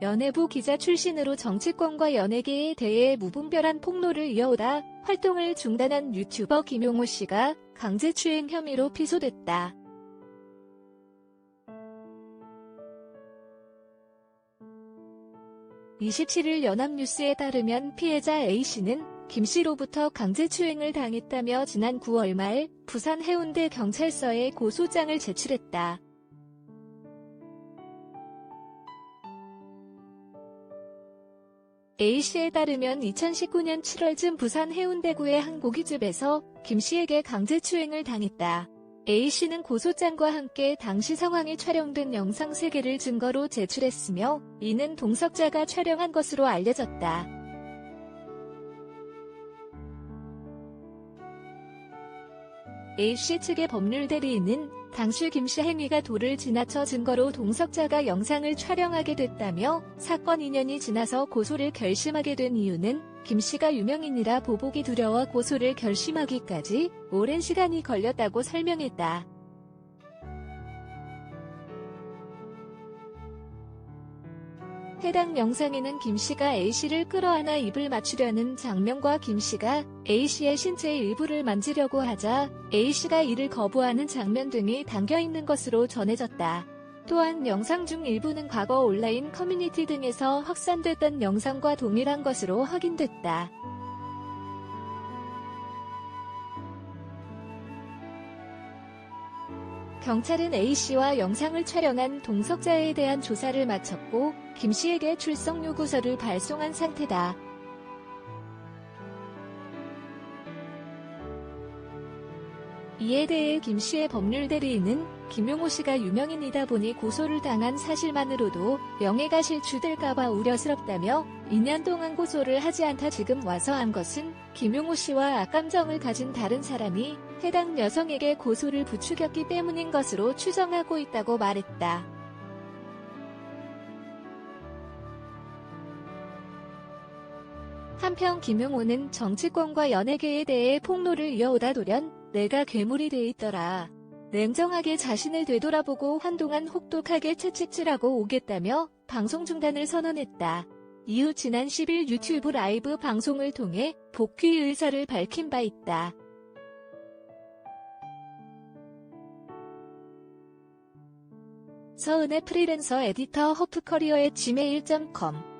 연예부 기자 출신으로 정치권과 연예계에 대해 무분별한 폭로를 이어오다 활동을 중단한 유튜버 김용호 씨가 강제추행 혐의로 피소됐다. (27일) 연합뉴스에 따르면 피해자 A씨는 김 씨로부터 강제추행을 당했다며 지난 9월 말 부산 해운대 경찰서에 고소장을 제출했다. A씨에 따르면 2019년 7월쯤 부산 해운대구의 한 고깃집에서 김 씨에게 강제추행을 당했다. A씨는 고소장과 함께 당시 상황이 촬영된 영상 3개를 증거로 제출했으며 이는 동석자가 촬영한 것으로 알려졌다. A씨 측의 법률 대리인은 당시 김씨 행위가 도를 지나쳐 증거로 동석자가 영상을 촬영하게 됐다며 사건 2년이 지나서 고소를 결심하게 된 이유는 김씨가 유명인이라 보복이 두려워 고소를 결심하기까지 오랜 시간이 걸렸다고 설명했다. 해당 영상에는 김씨가 A씨를 끌어안아 입을 맞추려는 장면과 김씨가 A씨의 신체 일부를 만지려고 하자 A씨가 이를 거부하는 장면 등이 담겨있는 것으로 전해졌다. 또한 영상 중 일부는 과거 온라인 커뮤니티 등에서 확산됐던 영상과 동일한 것으로 확인됐다. 경찰은 A씨와 영상을 촬영한 동석자에 대한 조사를 마쳤고 김씨에게 출석 요구서를 발송한 상태다. 이에 대해 김 씨의 법률 대리인은 김용호 씨가 유명인이다 보니 고소를 당한 사실만으로도 명예가 실추될까봐 우려스럽다며 2년 동안 고소를 하지 않다 지금 와서 한 것은 김용호 씨와 악감정을 가진 다른 사람이 해당 여성에게 고소를 부추겼기 때문인 것으로 추정하고 있다고 말했다. 한편 김용호는 정치권과 연예계에 대해 폭로를 이어오다 돌연 내가 괴물이 돼 있더라. 냉정하게 자신을 되돌아보고 한동안 혹독하게 채찍질하고 오겠다며 방송 중단을 선언했다. 이후 지난 10일 유튜브 라이브 방송을 통해 복귀 의사를 밝힌 바 있다. 서은의 프리랜서 에디터 허프커리어의 gmail.com